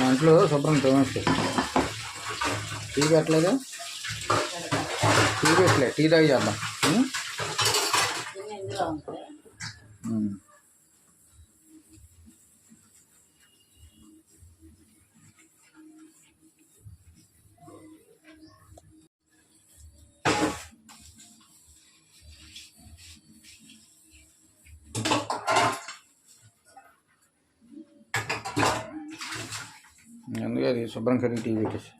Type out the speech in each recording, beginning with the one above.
దాంట్లో శుభ్రం తోమేస్తే. టీ పెట్టలేదు? టీ పెట్టలేదు టీ తాగి చేద్దాం. అందుకే అది శుభ్రం కడిగి టీ పెట్టేసి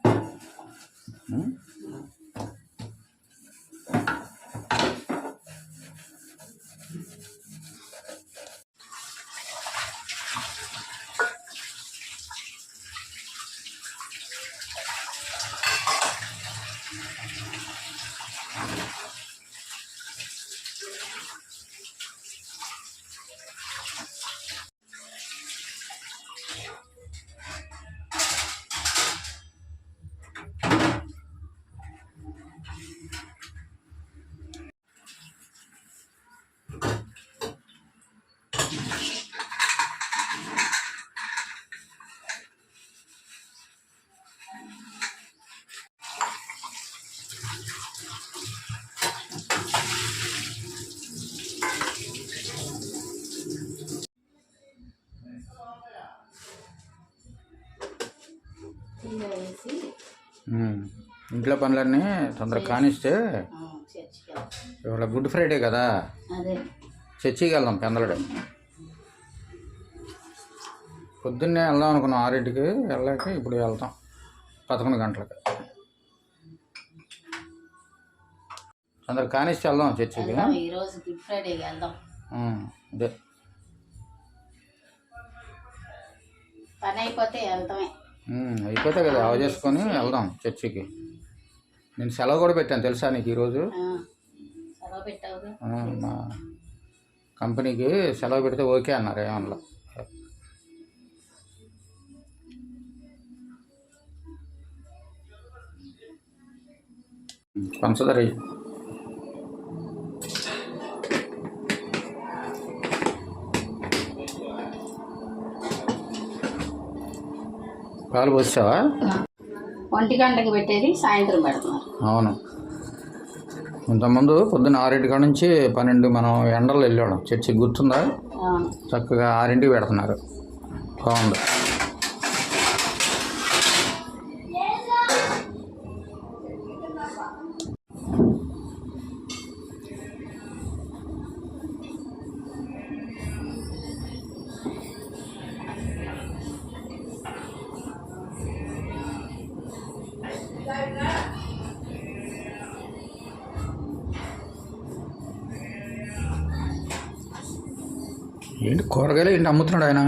వేసి. ఇంట్లో పనులన్నీ తొందరగా కానిస్తే. ఇవాళ గుడ్ ఫ్రైడే కదా? చర్చికి వెళ్దాం పెందలడు. పొద్దున్నే వెళ్దాం అనుకున్నాం ఆరింటికి వెళ్ళాక ఇప్పుడు వెళ్తాం పదకొండు గంటలకు. తొందరగా కానిస్తే వెళ్దాం చర్చికి. ఈరోజు గుడ్ ఫ్రైడేకి వెళ్దాం. ఉమ్, అదే. పని అయిపోతే వెళ్తామే. అయిపోతే కదా ఆవ చేసుకొని వెళ్దాం చర్చికి. నేను సెలవు కూడా పెట్టాను తెలుసా నీకు ఈరోజు? మా కంపెనీకి సెలవు పెడితే ఓకే అన్నారు ఏమన్నా పంచదార పాలు పోసావా ఒంటి గంటకి పెట్టేది సాయంత్రం పెడుతున్నారు. అవును. ఇంతకుముందు పొద్దున్న ఆరింటి కాడ నుంచి పన్నెండు మనం ఎండలు వెళ్ళాడు చర్చికి గుర్తుందా? చక్కగా ఆరింటికి పెడుతున్నారు. బాగుంది. ఏంటి కూరగాయలు ఏంటి అమ్ముతున్నాడు ఆయన?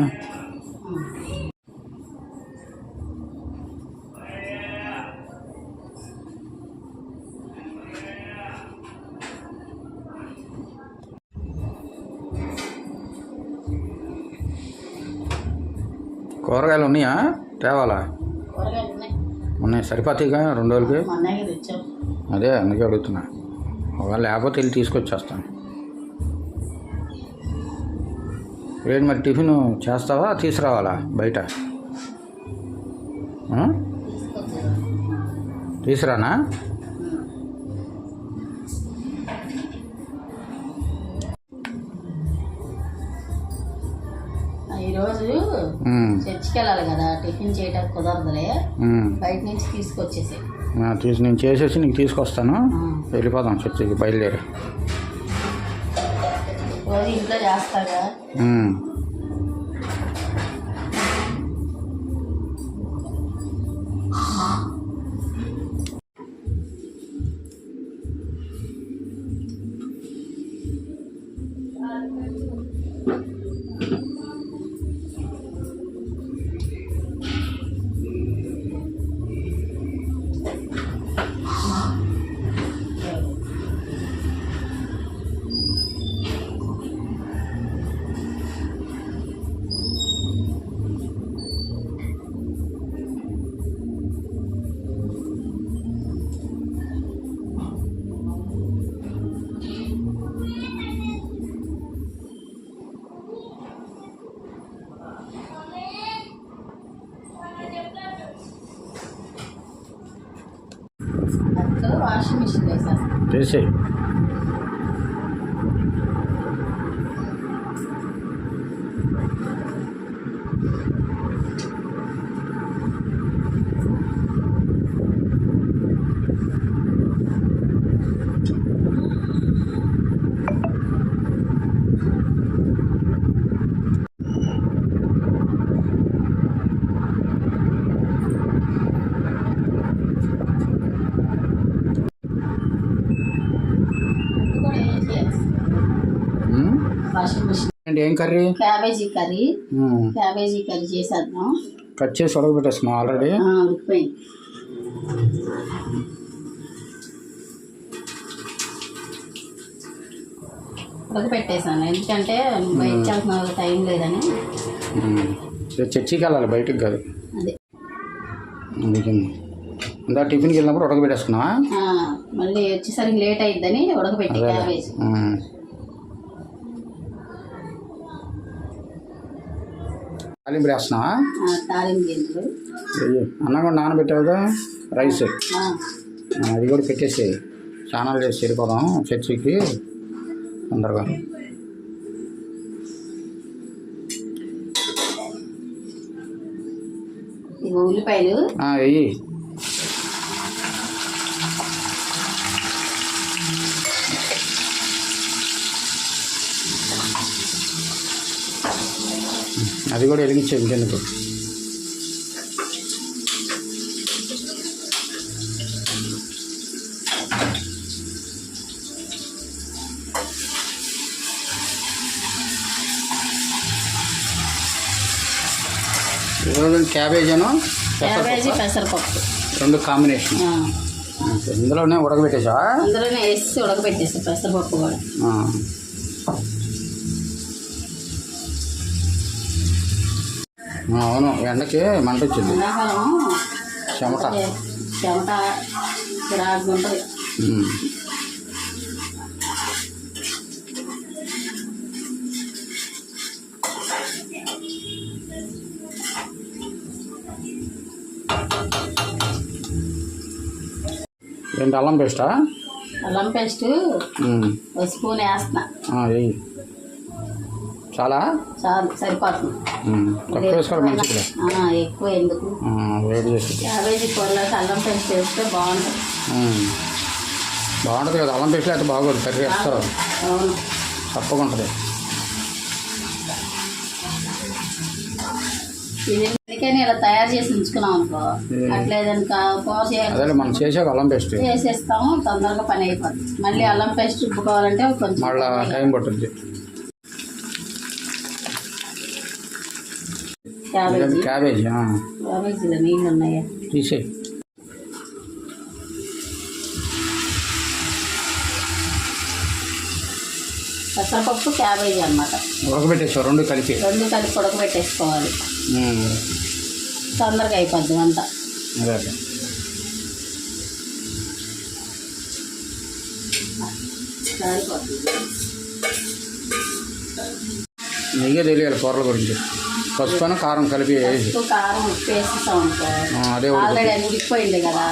కూరగాయలు ఉన్నాయా? తేవాలా? ఉన్నాయి. సరిపోతాయిగా రెండు రోజులకి? అదే అందుకే అడుగుతున్నా. ఒకవేళ లేకపోతే వెళ్ళి తీసుకొచ్చేస్తాను. ఏంటి మరి టిఫిన్ చేస్తావా? తీసుకురావాలా బయట? తీసురానా ఆ, ఈరోజు ఉమ్, చర్చికి వెళ్ళాలి కదా టిఫిన్ చేయడానికి కుదరదులే. ఉమ్. బయట నుంచి తీసుకొచ్చేసి. ఆ, తీసి నేను చేసేసి నీకు తీసుకొస్తాను. వెళ్ళిపోదాం చర్చికి బయలుదేరి. రోజు ఇంట్లో చేస్తాగా? 嗯。对谁 ఏంటి ఏం curry? Cabbage curry. Cabbage curry చేసేద్దాం. కట్ చేసి ఉడకబెట్టేస్తున్నాం ఆల్రెడీ. ఉడికిపోయింది. ఉడకపెట్టేసాను ఎందుకంటే వెళ్తున్నా టైం లేదని. చర్చికి వెళ్ళాలి బయటికి కాదు. అదే. అందుకే. ఇందా టిఫిన్కి వెళ్ళినప్పుడు ఉడకబెట్టేసుకున్నావా? మళ్ళీ వచ్చేసరికి లేట్ అయిద్దని ఉడకపెట్టి అదే క్యాబేజీ. తాలింపు వేస్తున్నావా. అన్నం కూడా నానబెట్టావుగా రైస్. అది కూడా పెట్టేసి స్నానాలు చేసి వెళ్ళిపోదాం చర్చికి. తొందరగా. ఉల్లిపాయలు. వెయ్యి. అది కూడా వెలిగించే ఈరోజు క్యాబేజీను? క్యాబేజీ పెసరపప్పు? రెండు కాంబినేషన్. ఇందులోనే ఉడకబెట్టేసావా? అందులోనే వేసి ఉడకపెట్టేస్తాను పెసరపప్పు కూడా. ngono enak ya mantep jadi nah, siapa tak siang tak keragun tuh. Ya. Hmm. Yang dalam pesta? Dalam pesta. Hmm. Wes pun asna. Ah, iya. చాలా? చాలు సరిపోతుంది. ఉమ్. తక్కువ వేసుకోవాలి మంచిది ఆ, ఎక్కువ ఎందుకు? వేడి చేసి. క్యాబేజీ కూరలోకి అల్లం పేస్ట్ వేస్తే బాగుంటుంది. బాగుంటుంది కదా అల్లం పేస్ట్ అయితే బాగోదు కర్రీ వేస్తారు. అవును. తప్పకుండా ఉంటుంది ఎందుకని ఇలా తయారు చేసి ఉంచుకున్నాం అనుకో? మనం చేసాక అల్లం పేస్ట్. చేసేస్తాము తొందరగా పని అయిపోతుంది మళ్ళీ అల్లం పేస్ట్ రుబ్బుకోవాలంటే కొంచెం మళ్ళా టైం పట్టుద్ది క్యాబేజీ క్యాబేజీ. క్యాబేజీలో నీళ్ళు ఉన్నాయా తీసేయి. పెసరపప్పు క్యాబేజీ అన్నమాట. ఉడకబెట్టేసావు రెండు కలిపి. రెండు కలిపి ఉడకబెట్టేసుకోవాలి. తొందరగా అయిపోద్ది సరిపోతుంది. నీకే తెలియాలి కూరల గురించి. పసుపు కారం కలిపి కారం అదే ఉడికిపోయింది కదా.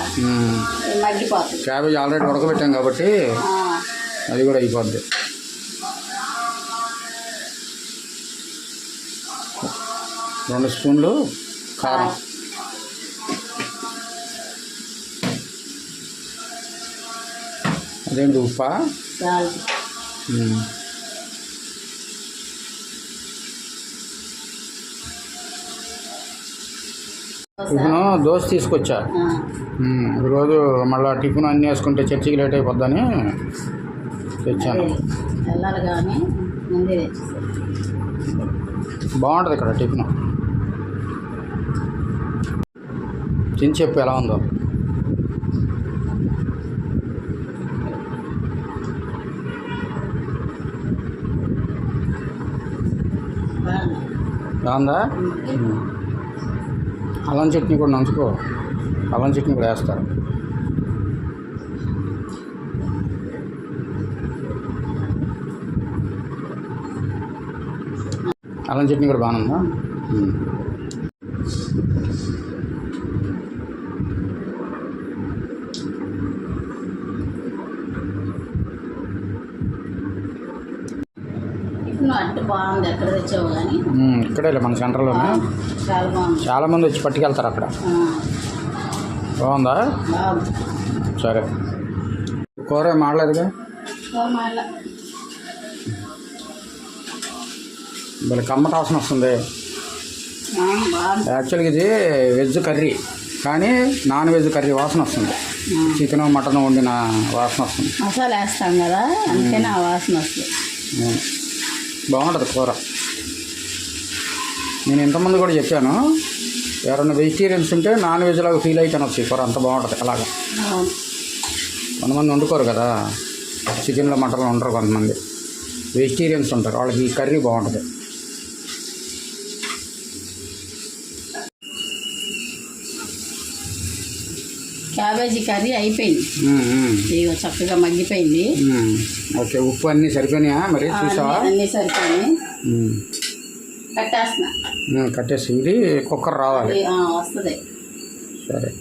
మగ్గిపోతుంది. క్యాబేజీ ఆల్రెడీ ఉడకబెట్టాం కాబట్టి అది కూడా అయిపోద్ది. రెండు స్పూన్లు కారం. అదేంటి ఉప్పా చాలు ఉమ్. టిఫిన్ దోశ తీసుకొచ్చా. ఈరోజు మళ్ళీ టిఫిన్ అన్నీ వేసుకుంటే చర్చికి లేట్ అయిపోద్దని తెచ్చాను. బాగుంటుంది ఇక్కడ టిఫిన్. తిని చెప్పు ఎలా ఉందో. బాగుంది. అల్లం చట్నీ కూడా నంచుకో. అల్లం చట్నీ కూడా వేస్తారు. అల్లం చట్నీ కూడా బాగుందా? బాగుంది ఎక్కడ తెచ్చావు కానీ ఇక్కడే మన సెంటర్లోనే చాలా బాగుంది. చాలామంది వచ్చి పట్టుకెళ్తారు అక్కడ. బాగుందా? సరే. కూర మాడలేదుగా వీళ్ళ కమ్మట వాసన వస్తుంది. యాక్చువల్గా ఇది వెజ్ కర్రీ కానీ నాన్ వెజ్ కర్రీ వాసన వస్తుంది. చికెన్ మటన్ వండిన వాసన వస్తుంది. మసాలా వేస్తాం కదా ఆ వాసన వస్తుంది. బాగుంటుంది కూర. నేను ఇంతమంది కూడా చెప్పాను ఎవరైనా వెజిటేరియన్స్ ఉంటే నాన్ వెజ్ లాగా ఫీల్ అయితే ఈ కూర అంత బాగుంటుంది అలాగా. కొంతమంది వండుకోరు కదా చికెన్లో మటన్లో ఉండరు కొంతమంది. వెజిటేరియన్స్ ఉంటారు వాళ్ళకి ఈ కర్రీ బాగుంటుంది. క్యాబేజీ కర్రీ అయిపోయింది. చక్కగా మగ్గిపోయింది. ఓకే ఉప్పు అన్నీ సరిపోయినాయా మరి? చూసావా? అన్నీ- సరిపోయినాయి. ఉమ్. కట్టేస్తున్నా. ఉమ్, కట్టేసి ఇది కుక్కర్ రావాలి. వస్తుంది. సరే.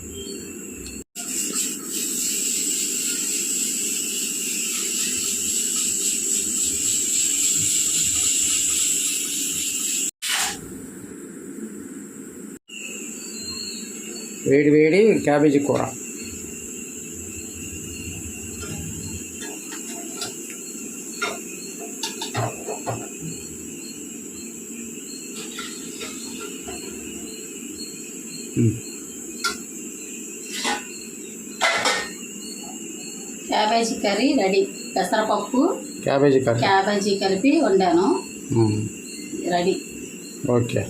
వేడి వేడి క్యాబేజీ కూర. క్యాబేజీ కర్రీ రెడీ పెసరపప్పు క్యాబేజీ కర్రీ క్యాబేజీ కలిపి వండాను. Ready okay.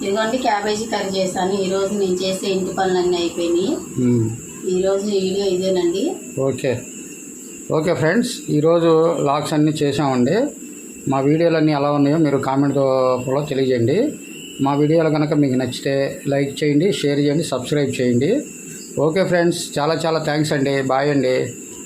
ఇదిగోండి క్యాబేజీ కర్రీ చేశాను ఈరోజు నేను చేసే ఇంటి పనులన్నీ అయిపోయినాయి. ఈరోజు వీడియో ఇదేనండి. ఓకే. ఓకే ఫ్రెండ్స్ ఈరోజు లాగ్స్ అన్నీ చేసామండి మా వీడియోలు అన్నీ ఎలా ఉన్నాయో మీరు కామెంట్ కూడా తెలియజేయండి. మా వీడియోలు కనుక మీకు నచ్చితే లైక్ చేయండి షేర్ చేయండి సబ్స్క్రైబ్ చేయండి. ఓకే ఫ్రెండ్స్ చాలా చాలా థ్యాంక్స్ అండి. బాయ్ అండి.